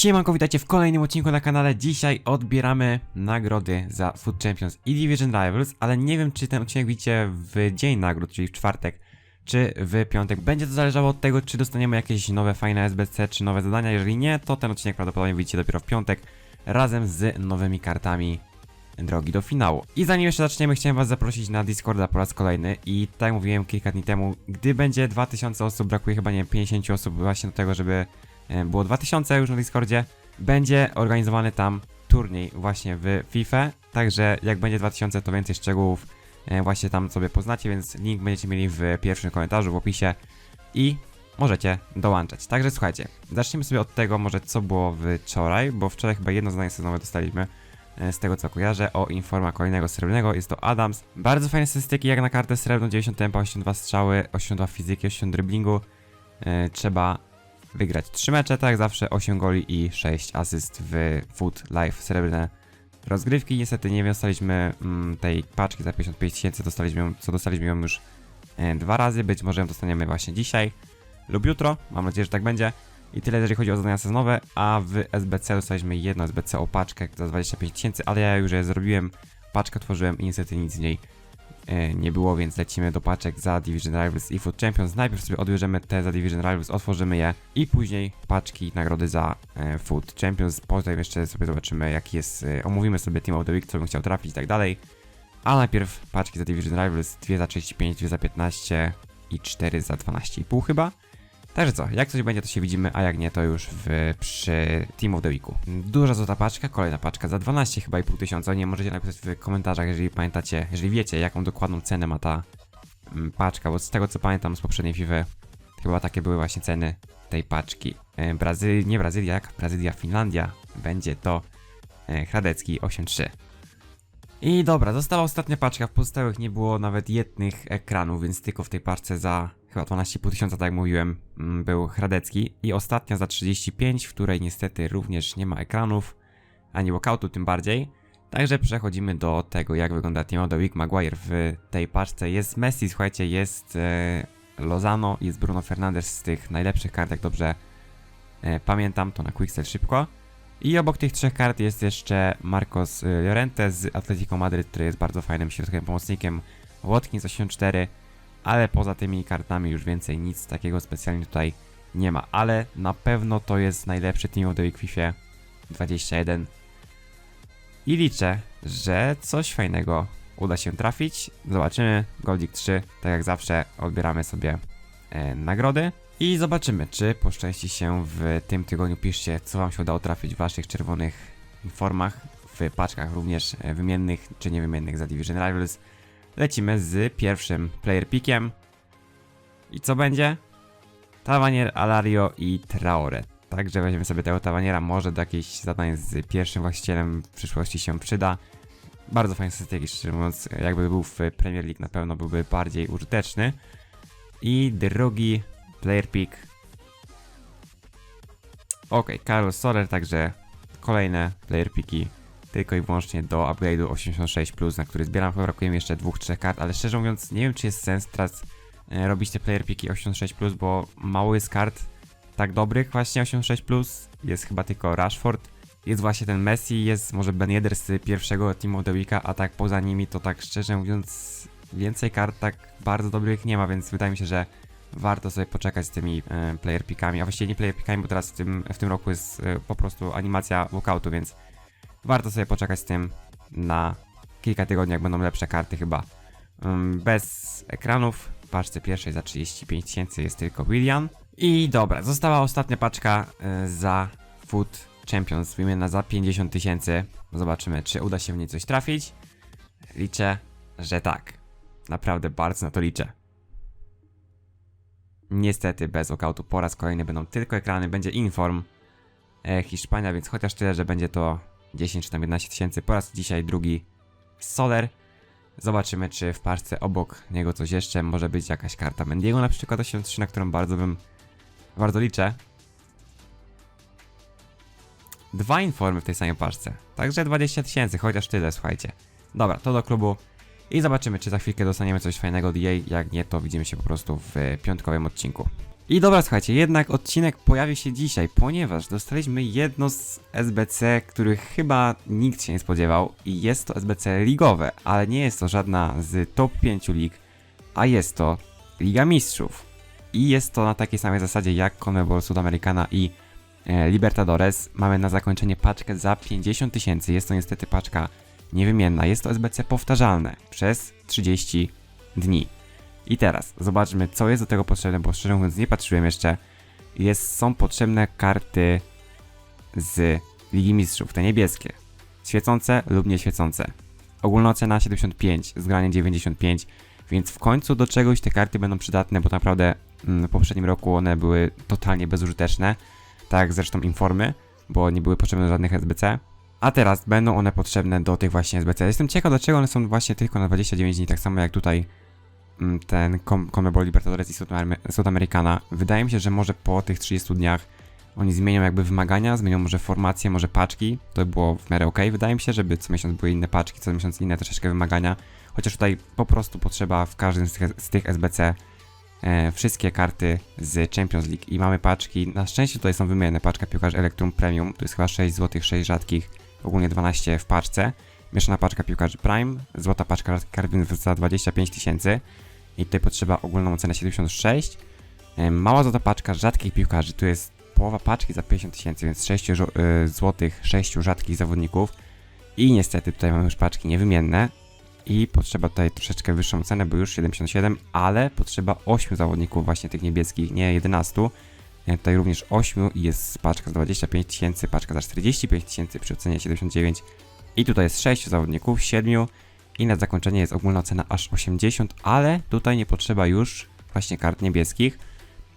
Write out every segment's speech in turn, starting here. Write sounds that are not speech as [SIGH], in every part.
Siemanko, witajcie w kolejnym odcinku na kanale. Dzisiaj odbieramy nagrody za Food Champions i Division Rivals, ale nie wiem czy ten odcinek widzicie w dzień nagród, czyli w czwartek, czy w piątek. Będzie to zależało od tego, czy dostaniemy jakieś nowe fajne SBC, czy nowe zadania. Jeżeli nie, to ten odcinek prawdopodobnie widzicie dopiero w piątek, razem z nowymi kartami drogi do finału. I zanim jeszcze zaczniemy, chciałem was zaprosić na Discorda po raz kolejny i tak mówiłem kilka dni temu, gdy będzie 2000 osób, brakuje chyba nie wiem, 50 osób właśnie do tego, żeby było 2000 już na Discordzie, będzie organizowany tam turniej właśnie w FIFA, także jak będzie 2000 to więcej szczegółów e, właśnie tam sobie poznacie, więc link będziecie mieli w pierwszym komentarzu, w opisie i możecie dołączać. Także słuchajcie, zacznijmy sobie od tego może co było wczoraj, bo wczoraj chyba jedno zadanie sezonowe dostaliśmy e, z tego co kojarzę, o informa kolejnego srebrnego, jest to Adams. Bardzo fajne statystyki jak na kartę srebrną, 90 tempa, 82 strzały, 82 fizyki, 80 driblingu. E, trzeba wygrać 3 mecze, tak zawsze 8 goli i 6 asyst w Food Life srebrne rozgrywki. Niestety nie dostaliśmy mm, tej paczki za 55 tysięcy, dostaliśmy co dostaliśmy ją już e, dwa razy, być może ją dostaniemy właśnie dzisiaj lub jutro, mam nadzieję, że tak będzie. I tyle, jeżeli chodzi o zadania sezonowe, a w SBC dostaliśmy jedno SBC o paczkę za 25 tysięcy, ale ja już je zrobiłem, paczkę tworzyłem i niestety nic w niej nie było, więc lecimy do paczek za Division Rivals i Food Champions. Najpierw sobie odbierzemy te za Division Rivals, otworzymy je i później paczki, nagrody za e, Food Champions. Potem jeszcze sobie zobaczymy jaki jest, e, omówimy sobie Team of the Week, co bym chciał trafić i tak dalej. A najpierw paczki za Division Rivals, 2 za 35, 2 za 15 i 4 za 12,5 chyba. Także co, jak coś będzie, to się widzimy, a jak nie, to już w, przy Team of the Weeku. Duża złota paczka, kolejna paczka za 12 chyba i pół tysiąca. Nie możecie napisać w komentarzach, jeżeli pamiętacie, jeżeli wiecie, jaką dokładną cenę ma ta mm, paczka, bo z tego co pamiętam z poprzedniej FIFA, chyba takie były właśnie ceny tej paczki. E, Brazy... nie Brazylia, jak Brazylia, Finlandia, będzie to e, Hradecki 8.3. I dobra, została ostatnia paczka, w pozostałych nie było nawet jednych ekranów, więc tylko w tej paczce za chyba 12,5 tysiąca, tak jak mówiłem, mm, był Hradecki. I ostatnia za 35, w której niestety również nie ma ekranów, ani walkoutu tym bardziej. Także przechodzimy do tego, jak wygląda Team of the Maguire w tej paczce. Jest Messi, słuchajcie, jest e, Lozano, jest Bruno Fernandes z tych najlepszych kart, jak dobrze e, pamiętam, to na Quicksell szybko. I obok tych trzech kart jest jeszcze Marcos y, Llorente z Atletico Madryt, który jest bardzo fajnym środkowym pomocnikiem. Watkins 84, ale poza tymi kartami już więcej nic takiego specjalnie tutaj nie ma. Ale na pewno to jest najlepszy team of the week w FIFA 21. I liczę, że coś fajnego uda się trafić. Zobaczymy. Goldik 3, tak jak zawsze, odbieramy sobie e, nagrody. I zobaczymy, czy poszczęści się w tym tygodniu. Piszcie, co Wam się udało trafić w Waszych czerwonych formach, w paczkach również e, wymiennych czy niewymiennych za Division Rivals. Lecimy z pierwszym player pickiem. I co będzie? Tawanier, Alario i Traore. Także weźmiemy sobie tego Tawaniera, może do jakichś zadań z pierwszym właścicielem w przyszłości się przyda. Bardzo fajny statystyki, szczerze mówiąc, jakby był w Premier League na pewno byłby bardziej użyteczny. I drugi player pick. Ok, Carlos Soler, także kolejne player picki tylko i wyłącznie do upgrade'u 86+, na który zbieram, chyba brakuje mi jeszcze dwóch, trzech kart, ale szczerze mówiąc nie wiem czy jest sens teraz e, robić te player picki 86+, bo mało jest kart tak dobrych właśnie 86+, jest chyba tylko Rashford, jest właśnie ten Messi, jest może Ben Yedder z pierwszego Team of the Weeka, a tak poza nimi to tak szczerze mówiąc więcej kart tak bardzo dobrych nie ma, więc wydaje mi się, że warto sobie poczekać z tymi e, player pickami, a właściwie nie player pickami, bo teraz w tym, w tym roku jest e, po prostu animacja walkoutu, więc warto sobie poczekać z tym na kilka tygodni, jak będą lepsze karty chyba. Ym, bez ekranów, w paczce pierwszej za 35 tysięcy jest tylko William. I dobra, została ostatnia paczka e, za Food Champions, wymieniona za 50 tysięcy. Zobaczymy, czy uda się w niej coś trafić. Liczę, że tak. Naprawdę bardzo na to liczę. Niestety bez walkoutu po raz kolejny będą tylko ekrany, będzie Inform e, Hiszpania, więc chociaż tyle, że będzie to 10 czy tam 11 tysięcy, po raz dzisiaj drugi Soler. Zobaczymy, czy w parce obok niego coś jeszcze może być jakaś karta Mendiego na przykład 83, na którą bardzo bym, bardzo liczę. Dwa informy w tej samej parce, także 20 tysięcy, chociaż tyle, słuchajcie. Dobra, to do klubu i zobaczymy, czy za chwilkę dostaniemy coś fajnego od EA, jak nie, to widzimy się po prostu w piątkowym odcinku. I dobra, słuchajcie, jednak odcinek pojawi się dzisiaj, ponieważ dostaliśmy jedno z SBC, których chyba nikt się nie spodziewał i jest to SBC ligowe, ale nie jest to żadna z top 5 lig, a jest to Liga Mistrzów. I jest to na takiej samej zasadzie jak CONMEBOL Sudamericana i e, Libertadores. Mamy na zakończenie paczkę za 50 tysięcy, jest to niestety paczka niewymienna, jest to SBC powtarzalne przez 30 dni. I teraz zobaczmy, co jest do tego potrzebne, bo szczerze mówiąc nie patrzyłem jeszcze. Jest, są potrzebne karty z Ligi Mistrzów, te niebieskie. Świecące lub nieświecące. Ogólna cena 75, zgranie 95, więc w końcu do czegoś te karty będą przydatne, bo naprawdę mm, w poprzednim roku one były totalnie bezużyteczne. Tak jak zresztą informy, bo nie były potrzebne żadnych SBC. A teraz będą one potrzebne do tych właśnie SBC. Jestem ciekaw, dlaczego one są właśnie tylko na 29 dni, tak samo jak tutaj ten Com- CONMEBOL Libertadores i Sudamer- Sudamericana. Wydaje mi się, że może po tych 30 dniach oni zmienią jakby wymagania, zmienią może formacje, może paczki. To by było w miarę ok. Wydaje mi się, żeby co miesiąc były inne paczki, co miesiąc inne troszeczkę wymagania. Chociaż tutaj po prostu potrzeba w każdym z tych, z tych SBC e, wszystkie karty z Champions League i mamy paczki. Na szczęście tutaj są wymienne paczka piłkarzy Electrum Premium. To jest chyba 6 zł, 6 rzadkich, ogólnie 12 w paczce. Mieszana paczka piłkarzy Prime, złota paczka więc za 25 tysięcy. I tutaj potrzeba ogólną ocenę 76. E, Mała złota paczka rzadkich piłkarzy, tu jest połowa paczki za 50 tysięcy, więc 6 żo- y, złotych, 6 rzadkich zawodników. I niestety tutaj mamy już paczki niewymienne. I potrzeba tutaj troszeczkę wyższą cenę, bo już 77, ale potrzeba 8 zawodników właśnie tych niebieskich, nie 11. E, Tutaj również 8 i jest paczka za 25 tysięcy, paczka za 45 tysięcy przy ocenie 79. I tutaj jest 6 zawodników, 7 i na zakończenie jest ogólna cena aż 80, ale tutaj nie potrzeba już właśnie kart niebieskich.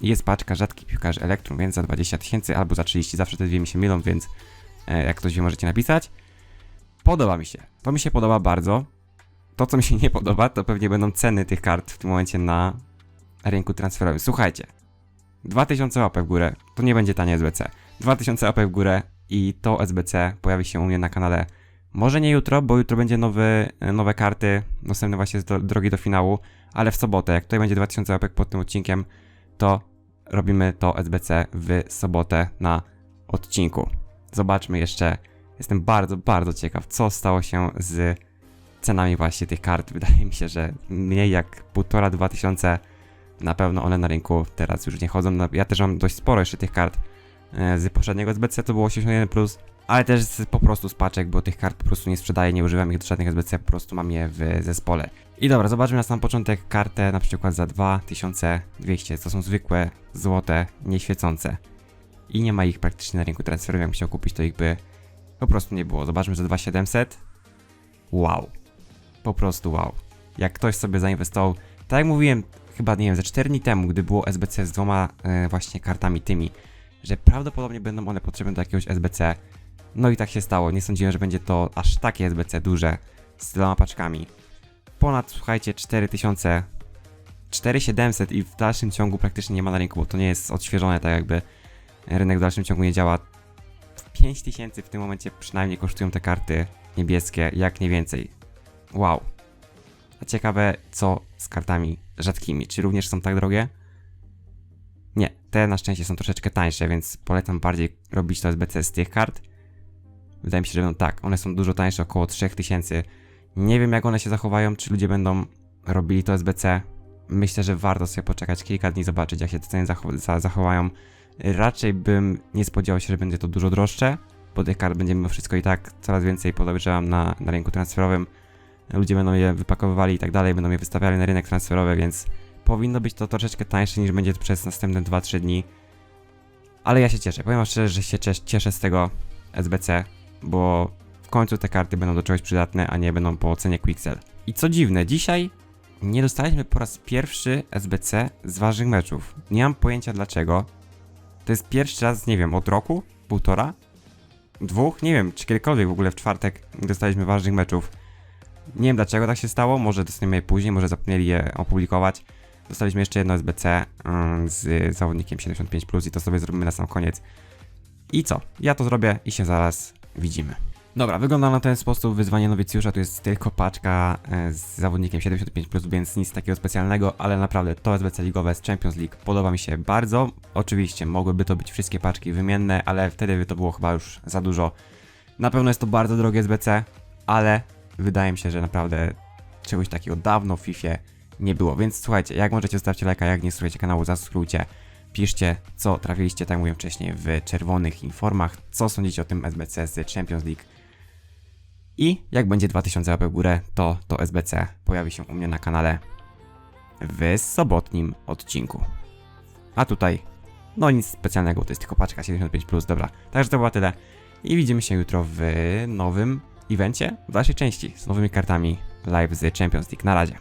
Jest paczka rzadkich piłkarzy Elektrum, więc za 20 tysięcy albo za 30, zawsze te dwie mi się mylą, więc e, jak ktoś wie możecie napisać. Podoba mi się, to mi się podoba bardzo. To co mi się [LAUGHS] nie podoba to pewnie będą ceny tych kart w tym momencie na rynku transferowym. Słuchajcie, 2000 łapek w górę, to nie będzie tanie SBC. 2000 łapek w górę i to SBC pojawi się u mnie na kanale. Może nie jutro, bo jutro będzie nowy, nowe karty, dostępne właśnie z do, drogi do finału, ale w sobotę, jak tutaj będzie 2000 łapek pod tym odcinkiem, to robimy to SBC w sobotę na odcinku. Zobaczmy jeszcze. Jestem bardzo, bardzo ciekaw, co stało się z cenami właśnie tych kart. [LAUGHS] Wydaje mi się, że mniej jak półtora, dwa tysiące na pewno one na rynku teraz już nie chodzą. No, Ja też mam dość sporo jeszcze tych kart e, z poprzedniego SBC, to było 81+, ale też po prostu z paczek, bo tych kart po prostu nie sprzedaję, nie używam ich do żadnych SBC, po prostu mam je w zespole. I dobra, zobaczmy na sam początek kartę na przykład za 2200, to są zwykłe, złote, nieświecące. I nie ma ich praktycznie na rynku transferowym, jakbym chciał kupić to ich by po prostu nie było. Zobaczmy za 2700. Wow. Po prostu wow. Jak ktoś sobie zainwestował, tak jak mówiłem chyba, nie wiem, ze 4 dni temu, gdy było SBC z dwoma e, właśnie kartami tymi, że prawdopodobnie będą one potrzebne do jakiegoś SBC. No i tak się stało. Nie sądziłem, że będzie to aż takie SBC duże z tyloma paczkami. Ponad, słuchajcie, 4000, 4700 i w dalszym ciągu praktycznie nie ma na rynku, bo to nie jest odświeżone tak jakby rynek w dalszym ciągu nie działa. 5000 w tym momencie przynajmniej kosztują te karty niebieskie, jak nie więcej. Wow. A ciekawe, co z kartami rzadkimi. Czy również są tak drogie? Nie, te na szczęście są troszeczkę tańsze, więc polecam bardziej robić to SBC z tych kart. Wydaje mi się, że będą tak. One są dużo tańsze, około 3000. Nie wiem, jak one się zachowają, czy ludzie będą robili to SBC. Myślę, że warto sobie poczekać kilka dni, zobaczyć, jak się te ceny zachow- za- zachowają. Raczej bym nie spodziewał się, że będzie to dużo droższe, bo tych kart będzie mimo wszystko i tak coraz więcej podejrzewam na, na rynku transferowym. Ludzie będą je wypakowywali i tak dalej, będą je wystawiali na rynek transferowy, więc powinno być to troszeczkę tańsze niż będzie przez następne 2-3 dni. Ale ja się cieszę, powiem szczerze, że się cies- cieszę z tego SBC, bo w końcu te karty będą do czegoś przydatne, a nie będą po cenie Quixel. I co dziwne, dzisiaj nie dostaliśmy po raz pierwszy SBC z ważnych meczów. Nie mam pojęcia dlaczego. To jest pierwszy raz, nie wiem, od roku? Półtora? Dwóch? Nie wiem, czy kiedykolwiek w ogóle w czwartek dostaliśmy ważnych meczów. Nie wiem dlaczego tak się stało, może dostaniemy je później, może zapomnieli je opublikować. Dostaliśmy jeszcze jedno SBC mm, z zawodnikiem 75+, i to sobie zrobimy na sam koniec. I co? Ja to zrobię i się zaraz widzimy. Dobra, wygląda na ten sposób wyzwanie nowicjusza, tu jest tylko paczka e, z zawodnikiem 75+, więc nic takiego specjalnego, ale naprawdę to SBC ligowe z Champions League podoba mi się bardzo. Oczywiście mogłyby to być wszystkie paczki wymienne, ale wtedy by to było chyba już za dużo. Na pewno jest to bardzo drogie SBC, ale wydaje mi się, że naprawdę czegoś takiego dawno w FIFA nie było. Więc słuchajcie, jak możecie zostawcie lajka, jak nie słuchajcie kanału, zasubskrybujcie. Piszcie, co trafiliście, tak mówiłem wcześniej, w czerwonych informach, co sądzicie o tym SBC z Champions League. I jak będzie 2000 łapek w górę, to to SBC pojawi się u mnie na kanale w sobotnim odcinku. A tutaj, no nic specjalnego, to jest tylko paczka 75+, dobra. Także to było tyle. I widzimy się jutro w nowym evencie, w dalszej części, z nowymi kartami live z Champions League. Na razie.